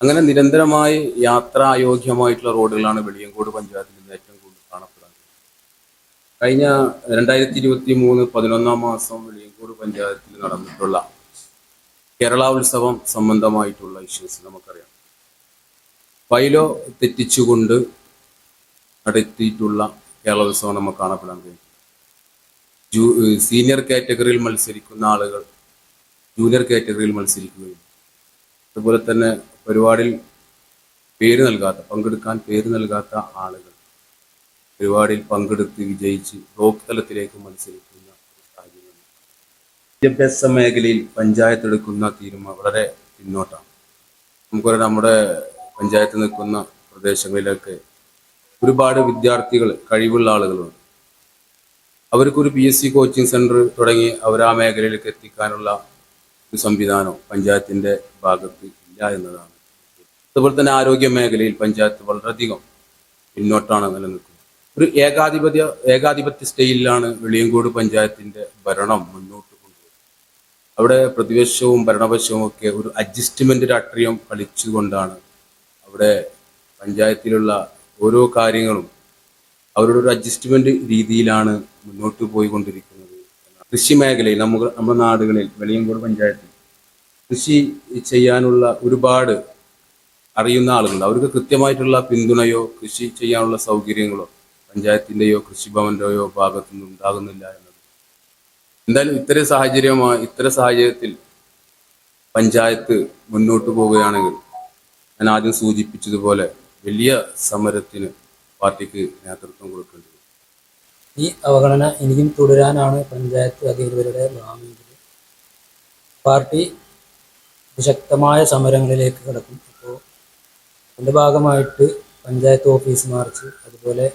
അങ്ങനെ നിരന്തരമായി യാത്രായോഗ്യമായിട്ടുള്ള റോഡുകളാണ് വെളിയങ്കോട് പഞ്ചായത്തിൽ നിന്ന് ഏറ്റവും കൂടുതൽ കാണപ്പെടുന്നത്. കഴിഞ്ഞ രണ്ടായിരത്തി ഇരുപത്തി മൂന്ന് പതിനൊന്നാം മാസം വെളിയങ്കോട് പഞ്ചായത്തിൽ നടന്നിട്ടുള്ള കേരള ഉത്സവം സംബന്ധമായിട്ടുള്ള ഇഷ്യൂസ് നമുക്കറിയാം. പൈലോ തെറ്റിച്ചുകൊണ്ട് നടത്തിയിട്ടുള്ള കേരളോത്സവം നമുക്ക് കാണപ്പെടാൻ കഴിയും. ജൂ സീനിയർ കാറ്റഗറിയിൽ മത്സരിക്കുന്ന ആളുകൾ ജൂനിയർ കാറ്റഗറിയിൽ മത്സരിക്കുകയും അതുപോലെ തന്നെ പരിപാടിയിൽ പേര് നൽകാത്ത പങ്കെടുക്കാൻ പേര് നൽകാത്ത ആളുകൾ പരിപാടിയിൽ പങ്കെടുത്ത് വിജയിച്ച് ബ്ലോക്ക് തലത്തിലേക്ക് മത്സരിക്കുന്ന സാഹചര്യം വിദ്യാഭ്യാസ മേഖലയിൽ പഞ്ചായത്ത് എടുക്കുന്ന തീരുമാനം വളരെ പിന്നോട്ടാണ്. നമുക്കൊരു നമ്മുടെ പഞ്ചായത്ത് നിൽക്കുന്ന പ്രദേശങ്ങളിലൊക്കെ ഒരുപാട് വിദ്യാർത്ഥികൾ കഴിവുള്ള ആളുകളുണ്ട്. അവർക്കൊരു P S C coaching centre തുടങ്ങി അവർ ആ മേഖലയിലേക്ക് എത്തിക്കാനുള്ള ഒരു സംവിധാനം പഞ്ചായത്തിന്റെ ഭാഗത്ത് ഇല്ല എന്നതാണ്. അതുപോലെ തന്നെ ആരോഗ്യ മേഖലയിൽ പഞ്ചായത്ത് വളരെയധികം പിന്നോട്ടാണ് നിലനിൽക്കുന്നത്. ഒരു ഏകാധിപത്യ ഏകാധിപത്യ സ്റ്റൈലിലാണ് വെളിയങ്കോട് പഞ്ചായത്തിന്റെ ഭരണം മുന്നോട്ട് കൊണ്ടുപോകുന്നത് അവിടെ പ്രതിപക്ഷവും ഭരണപക്ഷവും ഒക്കെ ഒരു അഡ്ജസ്റ്റ്മെന്റ് രാഷ്ട്രീയം കളിച്ചുകൊണ്ടാണ് അവിടെ പഞ്ചായത്തിലുള്ള ഓരോ കാര്യങ്ങളും അവരുടെ ഒരു അഡ്ജസ്റ്റ്മെന്റ് രീതിയിലാണ് മുന്നോട്ട് പോയിക്കൊണ്ടിരിക്കുന്നത്. കൃഷി മേഖലയിൽ നമുക്ക് നമ്മുടെ നാടുകളിൽ വെളിയങ്കോട് പഞ്ചായത്തിൽ കൃഷി ചെയ്യാനുള്ള ഒരുപാട് അറിയുന്ന ആളുകൾ അവർക്ക് കൃത്യമായിട്ടുള്ള പിന്തുണയോ കൃഷി ചെയ്യാനുള്ള സൗകര്യങ്ങളോ പഞ്ചായത്തിന്റെയോ കൃഷിഭവന്റെയോ ഭാഗത്തു നിന്ന് ഉണ്ടാകുന്നില്ല എന്നത്. എന്തായാലും ഇത്തരം സാഹചര്യമായി ഇത്തരം സാഹചര്യത്തിൽ പഞ്ചായത്ത് മുന്നോട്ട് പോവുകയാണെങ്കിൽ ഞാൻ ആദ്യം സൂചിപ്പിച്ചതുപോലെ വലിയ സമരത്തിന് പാർട്ടിക്ക് നേതൃത്വം കൊടുക്കേണ്ടത് ഈ അവഗണന ഇനിയും തുടരാനാണ് പഞ്ചായത്ത് അധികൃതരുടെ ഭാവമെങ്കിൽ പാർട്ടി ശക്തമായ സമരങ്ങളിലേക്ക് കടക്കും. അതിന്റെ ഭാഗമായിട്ട് പഞ്ചായത്ത് ഓഫീസ് മാർച്ച് അതുപോലെ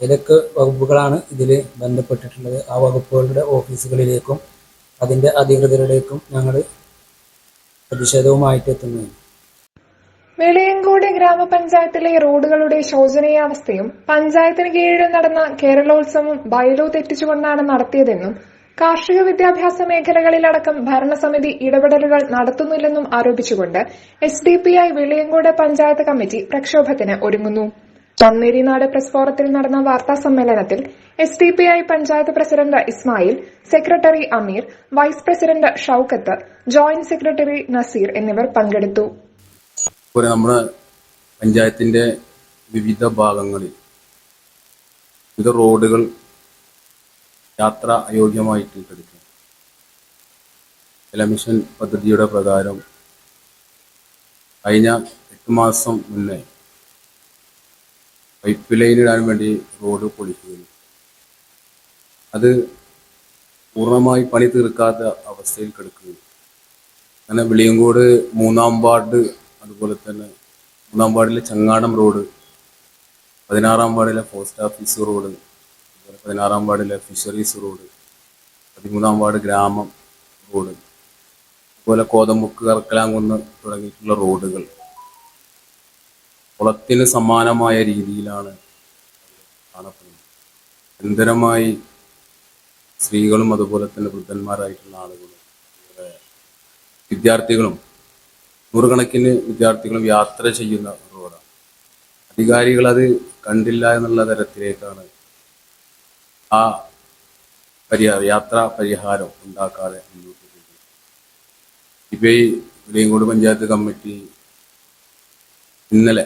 ഏതൊക്കെ വകുപ്പുകളാണ് ഇതിൽ ബന്ധപ്പെട്ടിട്ടുള്ളത്. ആ വകുപ്പുകളുടെ ഓഫീസുകളിലേക്കും അതിന്റെ അധികൃതരുടേക്കും ഞങ്ങൾ പ്രതിഷേധവുമായിട്ട് എത്തുന്നതാണ്. വെളിയങ്കോട് ഗ്രാമപഞ്ചായത്തിലെ റോഡുകളുടെ ശോചനീയാവസ്ഥയും പഞ്ചായത്തിന് കീഴിൽ നടന്ന കേരളോത്സവം ബയലോ തെറ്റിച്ചുകൊണ്ടാണ് നടത്തിയതെന്നും കാർഷിക വിദ്യാഭ്യാസ മേഖലകളിലടക്കം ഭരണസമിതി ഇടപെടലുകൾ നടത്തുന്നില്ലെന്നും ആരോപിച്ചുകൊണ്ട് S D P I Veliyankode panchayat committee പ്രക്ഷോഭത്തിന് ഒരുങ്ങുന്നു. ചന്നേരിനാട് പ്രസ് ഫോറത്തിൽ നടന്ന വാർത്താ സമ്മേളനത്തിൽ S D P I panchayat president Ismail secretary Ameer vice president Shoukath joint secretary Naseer എന്നിവർ പങ്കെടുത്തു. നമ്മുടെ പഞ്ചായത്തിന്റെ വിവിധ ഭാഗങ്ങളിൽ വിവിധ റോഡുകൾ യാത്ര അയോഗ്യമായിട്ട് കിടക്കും ജലമിഷൻ പദ്ധതിയുടെ പ്രകാരം കഴിഞ്ഞ എട്ട് മാസം മുന്നേ പൈപ്പ് ലൈൻ ഇടാൻ വേണ്ടി റോഡ് പൊളിക്കുകയും അത് പൂർണമായി പണി തീർക്കാത്ത അവസ്ഥയിൽ കിടക്കുകയും. അങ്ങനെ വെളിയങ്കോട് മൂന്നാം വാർഡ് അതുപോലെ തന്നെ മൂന്നാം വാർഡിലെ ചങ്ങാടം റോഡ് പതിനാറാം വാർഡിലെ പോസ്റ്റ് ഓഫീസ് റോഡ് അതുപോലെ പതിനാറാം വാർഡിലെ ഫിഷറീസ് റോഡ് പതിമൂന്നാം വാർഡ് ഗ്രാമം റോഡ് അതുപോലെ കോതമുക്ക് കറക്കലാങ്കുന്ന് തുടങ്ങിയിട്ടുള്ള റോഡുകൾ. കുളത്തിന് സമാനമായ രീതിയിലാണ് കാണപ്പെടുന്നത്. നിരന്തരമായി സ്ത്രീകളും അതുപോലെ തന്നെ വൃദ്ധന്മാരായിട്ടുള്ള ആളുകളും വിദ്യാർത്ഥികളും നൂറുകണക്കിന് വിദ്യാർത്ഥികളും യാത്ര ചെയ്യുന്ന റോഡാണ്. അധികാരികൾ അത് കണ്ടില്ല എന്നുള്ള തരത്തിലേക്കാണ് ആ പരിഹാരം യാത്രാ പരിഹാരം ഉണ്ടാക്കാതെ മുന്നോട്ട് പോകും ഇപ്പൊ ഈ പഞ്ചായത്ത് കമ്മിറ്റി ഇന്നലെ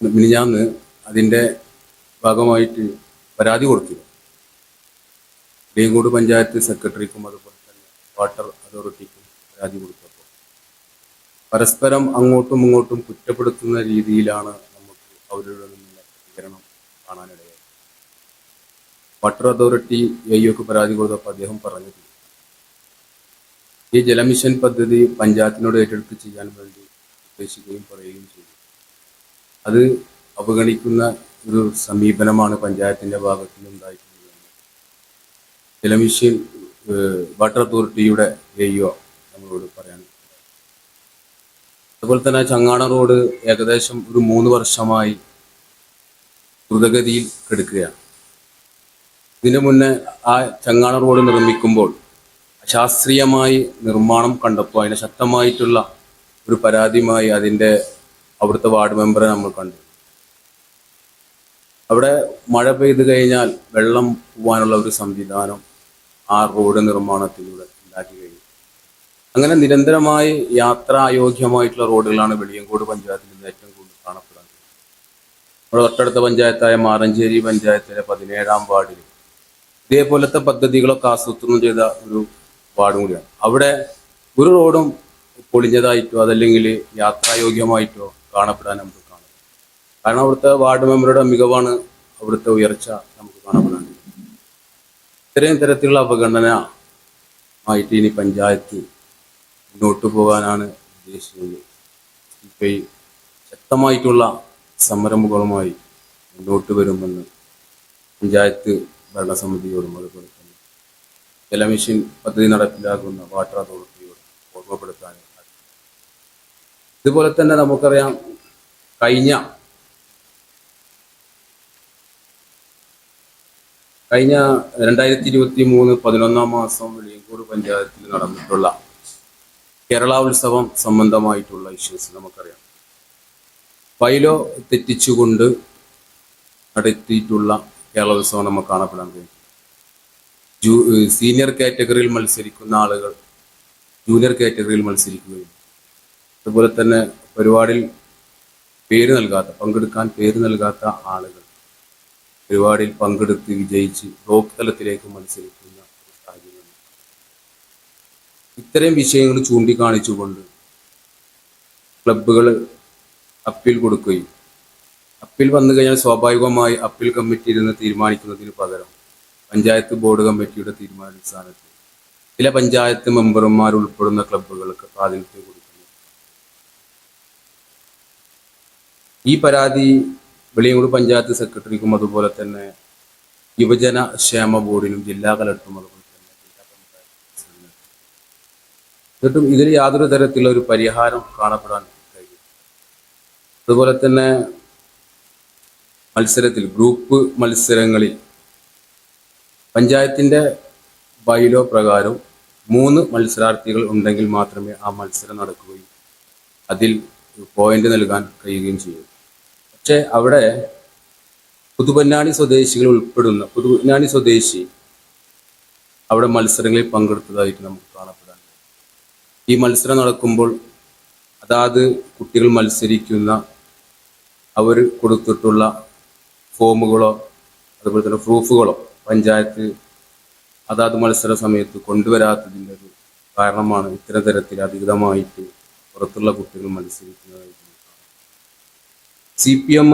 മിനിഞ്ഞാന്ന് അതിന്റെ ഭാഗമായിട്ട് പരാതി കൊടുത്തിരുന്നു. വെളിയങ്കോട് പഞ്ചായത്ത് സെക്രട്ടറിക്കും അതുപോലെ തന്നെ വാട്ടർ അതോറിറ്റിക്കും പരാതി കൊടുത്തപ്പോൾ. പരസ്പരം അങ്ങോട്ടും ഇങ്ങോട്ടും കുറ്റപ്പെടുത്തുന്ന രീതിയിലാണ് നമുക്ക് അവരുടെ നിന്നുള്ള പ്രതികരണം കാണാനിടയായത്. വാട്ടർ അതോറിറ്റി എയ്യൊക്കെ പരാതി കൊടുത്തപ്പോൾ അദ്ദേഹം പറഞ്ഞത് ഈ ജലമിഷൻ പദ്ധതി പഞ്ചായത്തിനോട് ഏറ്റെടുത്ത് ചെയ്യാൻ വേണ്ടി ഉദ്ദേശിക്കുകയും പറയുകയും ചെയ്തു. അത് അവഗണിക്കുന്ന ഒരു സമീപനമാണ് പഞ്ചായത്തിന്റെ ഭാഗത്തു നിന്നുണ്ടായിട്ടുള്ളത് ജലമിഷൻ വാട്ടർ അതോറിറ്റിയുടെ എയ്യോ നമ്മളോട് പറയാൻ അതുപോലെ തന്നെ ചങ്ങാട റോഡ് ഏകദേശം ഒരു മൂന്ന് വർഷമായി ദ്രുതഗതിയിൽ കിടക്കുകയാണ്. ഇതിനു മുന്നേ ആ ചങ്ങാണ റോഡ് നിർമ്മിക്കുമ്പോൾ ശാസ്ത്രീയമായി നിർമ്മാണം കണ്ടപ്പോൾ അതിന് ശക്തമായിട്ടുള്ള ഒരു പരാതിയുമായി അതിന്റെ അവിടുത്തെ വാർഡ് മെമ്പറെ നമ്മൾ കണ്ടു. അവിടെ മഴ പെയ്തു കഴിഞ്ഞാൽ വെള്ളം പോവാനുള്ള ഒരു സംവിധാനം ആ റോഡ് നിർമ്മാണത്തിലൂടെ ഉണ്ടാക്കി കഴിഞ്ഞു. അങ്ങനെ നിരന്തരമായി യാത്രായോഗ്യമായിട്ടുള്ള റോഡുകളാണ് വെളിയങ്കോട് പഞ്ചായത്തിൽ ഏറ്റവും കൂടുതൽ കാണപ്പെടുന്നത്. നമ്മുടെ തൊട്ടടുത്ത പഞ്ചായത്തായ മാറഞ്ചേരി പഞ്ചായത്തിലെ പതിനേഴാം വാർഡിൽ ഇതേപോലത്തെ പദ്ധതികളൊക്കെ ആസൂത്രണം ചെയ്ത ഒരു വാർഡും കൂടിയാണ്. അവിടെ ഒരു റോഡും പൊളിഞ്ഞതായിട്ടോ അതല്ലെങ്കിൽ യാത്രായോഗ്യമായിട്ടോ കാണപ്പെടാൻ നമുക്ക് കാണാം. കാരണം അവിടുത്തെ വാർഡ് മെമ്പറുടെ മികവാണ് അവിടുത്തെ ഉയർച്ച നമുക്ക് കാണപ്പെടാൻ. ഇത്രയും തരത്തിലുള്ള അവഗണന ആയിട്ട് ഇനി പഞ്ചായത്ത് മുന്നോട്ട് പോകാനാണ് ഉദ്ദേശിക്കുന്നത്. ഇപ്പം ഈ ശക്തമായിട്ടുള്ള സംരംഭങ്ങളുമായി മുന്നോട്ട് വരുമെന്ന് പഞ്ചായത്ത് ഭരണസമിതിയോടും അതുപോലെ തന്നെ ജലമിഷൻ പദ്ധതി നടപ്പിലാക്കുന്ന വാട്ടർ അതോറിറ്റിയോടും ഓർമ്മപ്പെടുത്താനും ഇതുപോലെ തന്നെ നമുക്കറിയാം കഴിഞ്ഞ കഴിഞ്ഞ രണ്ടായിരത്തി ഇരുപത്തി മൂന്ന് പതിനൊന്നാം മാസം വെളിയങ്കോട് പഞ്ചായത്തിൽ നടന്നിട്ടുള്ള കേരള ഉത്സവം സംബന്ധമായിട്ടുള്ള ഇഷ്യൂസ് നമുക്കറിയാം. ഫൈലോ തെറ്റിച്ചുകൊണ്ട് നടത്തിയിട്ടുള്ള കേരളോത്സവം നമുക്ക് കാണപ്പെടാൻ കഴിയും ജൂ സീനിയർ കാറ്റഗറിയിൽ മത്സരിക്കുന്ന ആളുകൾ ജൂനിയർ കാറ്റഗറിയിൽ മത്സരിക്കുകയും അതുപോലെ തന്നെ പരിപാടിയിൽ പേര് നൽകാത്ത പങ്കെടുക്കാൻ പേര് നൽകാത്ത ആളുകൾ പരിപാടിയിൽ പങ്കെടുത്ത് വിജയിച്ച് ബ്ലോക്ക് തലത്തിലേക്ക് മത്സരിക്കുന്ന ഒരു സാഹചര്യം ഇത്തരം വിഷയങ്ങൾ ചൂണ്ടിക്കാണിച്ചുകൊണ്ട് ക്ലബുകൾ അപ്പീൽ കൊടുക്കുകയും അപ്പീൽ വന്നു കഴിഞ്ഞാൽ സ്വാഭാവികമായി അപ്പീൽ കമ്മിറ്റി ഇരുന്ന് തീരുമാനിക്കുന്നതിന് പകരം പഞ്ചായത്ത് ബോർഡ് കമ്മിറ്റിയുടെ തീരുമാനാടിസ്ഥാനത്തിൽ ചില പഞ്ചായത്ത് മെമ്പർമാർ ഉൾപ്പെടുന്ന ക്ലബ്ബുകൾക്ക് പ്രാതിനിധ്യം കൊടുക്കുന്നു. ഈ പരാതി വെളിയങ്കോട് പഞ്ചായത്ത് സെക്രട്ടറിക്കും അതുപോലെ തന്നെ യുവജന ക്ഷേമ ബോർഡിനും ജില്ലാ കലക്ടറും അതുപോലെ തന്നെ ജില്ലാ പഞ്ചായത്ത് ഇതിൽ യാതൊരു തരത്തിലുള്ള ഒരു പരിഹാരം കാണപ്പെടാൻ കഴിയും അതുപോലെ തന്നെ മത്സരത്തിൽ ഗ്രൂപ്പ് മത്സരങ്ങളിൽ പഞ്ചായത്തിന്റെ ബൈലോ പ്രകാരം മൂന്ന് മത്സരാർത്ഥികൾ ഉണ്ടെങ്കിൽ മാത്രമേ ആ മത്സരം നടക്കുകയും അതിൽ പോയിന്റ് നൽകാൻ കഴിയുകയും ചെയ്യൂ. പക്ഷേ അവിടെ പുതുപന്നാണി സ്വദേശികൾ ഉൾപ്പെടുന്ന പുതുപന്നാണി സ്വദേശി അവിടെ മത്സരങ്ങളിൽ പങ്കെടുത്തതായിട്ട് നമുക്ക് കാണപ്പെടാൻ ഈ മത്സരം നടക്കുമ്പോൾ അതാത് കുട്ടികൾ മത്സരിക്കുന്ന അവർ കൊടുത്തിട്ടുള്ള ഫോമുകളോ അതുപോലെ തന്നെ പ്രൂഫുകളോ പഞ്ചായത്ത് അതാത് മത്സര സമയത്ത് കൊണ്ടുവരാത്തതിന്റെ ഒരു കാരണമാണ് ഇത്തരം തരത്തിൽ അധികൃതമായിട്ട് പുറത്തുള്ള കുട്ടികൾ മത്സരിക്കുന്നതായിട്ട് സി പി എം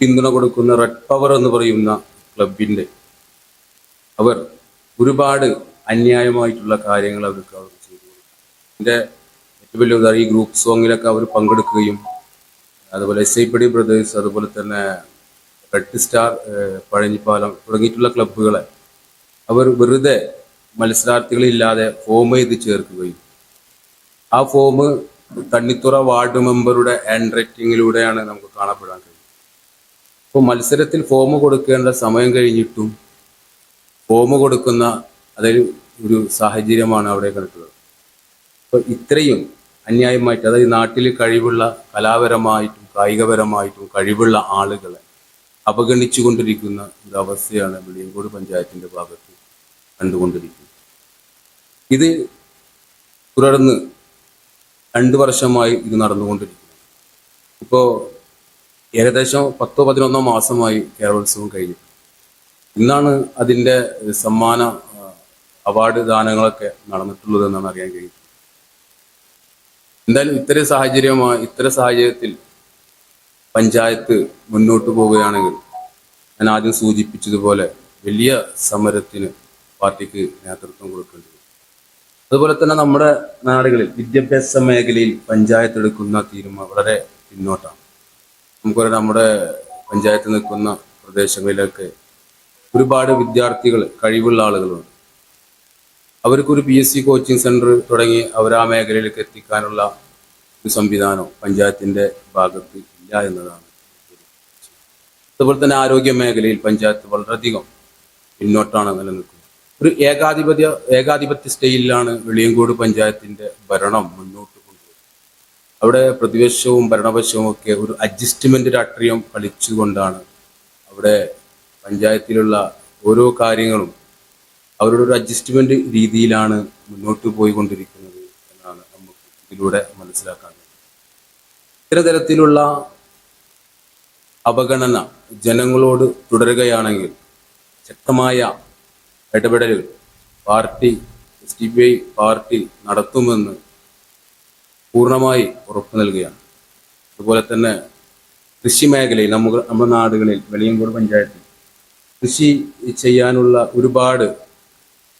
പിന്തുണ കൊടുക്കുന്ന റെഡ് പവർ എന്ന് പറയുന്ന ക്ലബിന്റെ അവർ ഒരുപാട് അന്യായമായിട്ടുള്ള കാര്യങ്ങൾ അവർക്ക് അവർ ചെയ്തു എന്റെ ഏറ്റവും വലിയ ഉദാഹരണം ഈ ഗ്രൂപ്പ് സോങ്ങിലൊക്കെ അവർ പങ്കെടുക്കുകയും അതുപോലെ S I P D brothers അതുപോലെ തന്നെ റെഡ് സ്റ്റാർ പഴഞ്ഞിപ്പാലം തുടങ്ങിയിട്ടുള്ള ക്ലബ്ബുകളെ അവർ വെറുതെ മത്സരാർത്ഥികളില്ലാതെ ഫോം ചെയ്ത് ചേർക്കുകയും ആ ഫോം കണ്ണിത്തുറ വാർഡ് മെമ്പറുടെ ഹാൻഡ് റൈറ്റിങ്ങിലൂടെയാണ് നമുക്ക് കാണപ്പെടാൻ കഴിയും അപ്പോൾ മത്സരത്തിൽ ഫോം കൊടുക്കേണ്ട സമയം കഴിഞ്ഞിട്ടും ഫോം കൊടുക്കുന്ന അതൊരു ഒരു സാഹചര്യമാണ് അവിടെ കണ്ടിട്ടുള്ളത് അപ്പോൾ ഇത്രയും അന്യായമായിട്ട് അതായത് നാട്ടിൽ കഴിവുള്ള കലാപരമായിട്ടും കായികപരമായിട്ടും കഴിവുള്ള ആളുകളെ അവഗണിച്ചു കൊണ്ടിരിക്കുന്ന ഒരു അവസ്ഥയാണ് വെളിയങ്കോട് പഞ്ചായത്തിന്റെ ഭാഗത്ത് കണ്ടുകൊണ്ടിരിക്കുന്നത്. ഇത് തുടർന്ന് രണ്ട് വർഷമായി ഇത് നടന്നുകൊണ്ടിരിക്കുന്നു. ഇപ്പോൾ ഏകദേശം പത്തോ പതിനൊന്നോ മാസമായി കേരളോത്സവം കഴിഞ്ഞു. ഇന്നാണ് അതിന്റെ സമ്മാന അവാർഡ് ദാനങ്ങളൊക്കെ നടന്നിട്ടുള്ളത് എന്നാണ് അറിയാൻ കഴിയുന്നത്. എന്തായാലും ഇത്തരം സാഹചര്യമായി ഇത്തരം സാഹചര്യത്തിൽ പഞ്ചായത്ത് മുന്നോട്ട് പോവുകയാണെങ്കിൽ ഞാൻ ആദ്യം സൂചിപ്പിച്ചതുപോലെ വലിയ സമരത്തിന് പാർട്ടിക്ക് നേതൃത്വം കൊടുക്കേണ്ടി അതുപോലെ തന്നെ നമ്മുടെ നാടുകളിൽ വിദ്യാഭ്യാസ മേഖലയിൽ പഞ്ചായത്ത് എടുക്കുന്ന തീരുമാനം വളരെ പിന്നോട്ടാണ്. നമുക്കൊരു നമ്മുടെ പഞ്ചായത്ത് നിൽക്കുന്ന പ്രദേശങ്ങളിലൊക്കെ ഒരുപാട് വിദ്യാർത്ഥികൾ കഴിവുള്ള ആളുകളുണ്ട്. അവർക്കൊരു P S C coaching centre തുടങ്ങി അവർ ആ മേഖലയിലേക്ക് എത്തിക്കാനുള്ള ഒരു സംവിധാനം പഞ്ചായത്തിന്റെ ഭാഗത്ത് ഇല്ല എന്നതാണ് അതുപോലെ തന്നെ ആരോഗ്യ മേഖലയിൽ പഞ്ചായത്ത് വളരെയധികം പിന്നോട്ടാണ് നിലനിൽക്കുന്നത് ഒരു ഏകാധിപത്യ ഏകാധിപത്യ സ്റ്റൈലിലാണ് വെളിയങ്കോട് പഞ്ചായത്തിന്റെ ഭരണം മുന്നോട്ട് കൊണ്ടുപോകുന്നത് അവിടെ പ്രതിപക്ഷവും ഭരണപക്ഷവും ഒക്കെ ഒരു അഡ്ജസ്റ്റ്മെന്റ് രാഷ്ട്രീയം കളിച്ചുകൊണ്ടാണ് അവിടെ പഞ്ചായത്തിലുള്ള ഓരോ കാര്യങ്ങളും അവരുടെ ഒരു അഡ്ജസ്റ്റ്മെന്റ് രീതിയിലാണ് മുന്നോട്ട് പോയിക്കൊണ്ടിരിക്കുന്നത് എന്നാണ് നമുക്ക് ഇതിലൂടെ മനസ്സിലാക്കാൻ കഴിയുന്നത്. അവഗണന ജനങ്ങളോട് തുടരുകയാണെങ്കിൽ ശക്തമായ ഇടപെടലുകൾ party S D P I party നടത്തുമെന്ന് പൂർണമായി ഉറപ്പ് നൽകുകയാണ്. അതുപോലെ തന്നെ കൃഷി മേഖലയിൽ നമുക്ക് നമ്മുടെ നാടുകളിൽ വെളിയങ്കോട് പഞ്ചായത്തിൽ കൃഷി ചെയ്യാനുള്ള ഒരുപാട്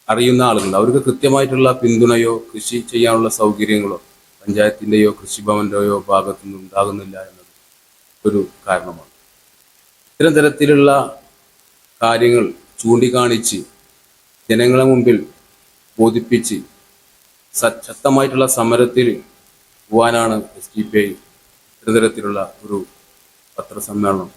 അറിയുന്ന ആളുകളുണ്ട്. അവർക്ക് കൃത്യമായിട്ടുള്ള പിന്തുണയോ കൃഷി ചെയ്യാനുള്ള സൗകര്യങ്ങളോ പഞ്ചായത്തിന്റെയോ കൃഷിഭവന്റെയോ ഭാഗത്തു നിന്ന് ഉണ്ടാകുന്നില്ല എന്നത് ഒരു കാരണമാണ്. ഇത്തരം തരത്തിലുള്ള കാര്യങ്ങൾ ചൂണ്ടിക്കാണിച്ച് ജനങ്ങളെ മുമ്പിൽ ബോധിപ്പിച്ച് ശക്തമായിട്ടുള്ള സമരത്തിൽ പോവാനാണ് എസ് ഡി പി ഐ ഇത്തരത്തിലുള്ള ഒരു പത്രസമ്മേളനം.